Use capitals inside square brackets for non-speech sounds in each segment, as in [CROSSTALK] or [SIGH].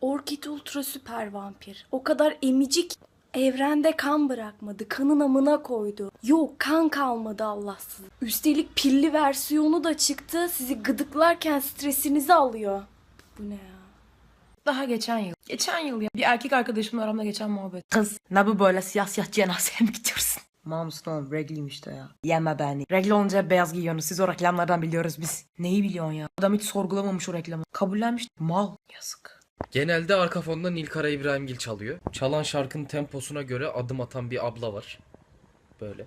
Orkid ultra süper vampir. O kadar emicik evrende kan bırakmadı. Kanın amına koydu. Yok kan kalmadı Allahsız. Üstelik pilli versiyonu da çıktı. Sizi gıdıklarken stresinizi alıyor. Bu ne ya? Daha geçen yıl. Geçen yıl ya. Bir erkek arkadaşımla aramda geçen muhabbet. Kız ne bu böyle siyah siyah cenazeye mi gidiyorsun? Mamus tamam regliyim işte ya. Yeme beni. Regl olunca beyaz giyiyorsunuz. Siz o reklamlardan biliyoruz biz. Neyi biliyorsun ya? Adam hiç sorgulamamış o reklamı. Kabullenmiş. Mal. Yazık. Genelde arka fonda Nilkara İbrahimgil çalıyor. Çalan şarkının temposuna göre adım atan bir abla var. Böyle.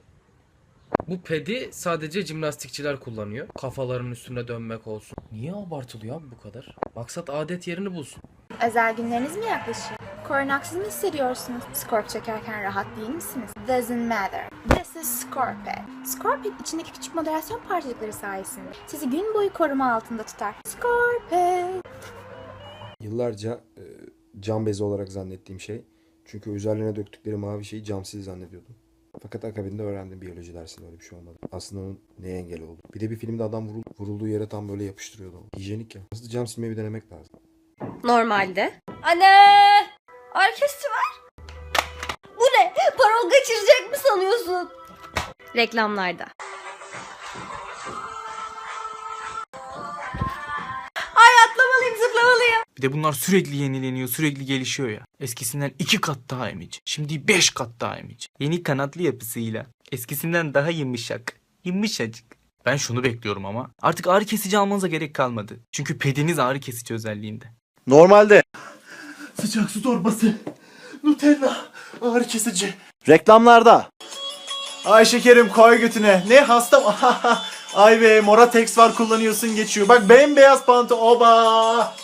Bu pedi sadece jimnastikçiler kullanıyor. Kafaların üstüne dönmek olsun. Niye abartılıyor abi bu kadar? Maksat adet yerini bulsun. Özel günleriniz mi yaklaşıyor? Korunaksız mı hissediyorsunuz? Scorp çekerken rahat değil misiniz? Doesn't matter. This is Scorpet. Scorpet içindeki küçük moderasyon parçacıkları sayesinde sizi gün boyu koruma altında tutar. Scorpet. Yıllarca e, cam bezi olarak zannettiğim şey. Çünkü üzerlerine döktükleri mavi şeyi cam sil zannediyordum. Fakat akabinde öğrendim biyoloji dersinde öyle bir şey olmadı. Aslında onun neye engel oldu. Bir de bir filmde adam vurul, vurulduğu yere tam böyle yapıştırıyordu. Hijyenik ya. Aslında cam silmeyi bir denemek lazım. Normalde. Anne! Orkestra var. Bu ne? Parol kaçıracak mı sanıyorsun? Reklamlarda. De bunlar sürekli yenileniyor, sürekli gelişiyor ya. Eskisinden iki kat daha emici. Şimdi beş kat daha emici. Yeni kanatlı yapısıyla. Eskisinden daha yumuşak. Yumuşacık. Ben şunu bekliyorum ama. Artık ağrı kesici almanıza gerek kalmadı. Çünkü pediniz ağrı kesici özelliğinde. Normalde. Sıcak su torbası. Nutella. Ağrı kesici. Reklamlarda. Ay şekerim koy götüne. Ne hastam. [LAUGHS] Ay be Moratex var kullanıyorsun geçiyor. Bak bembeyaz pantı oba.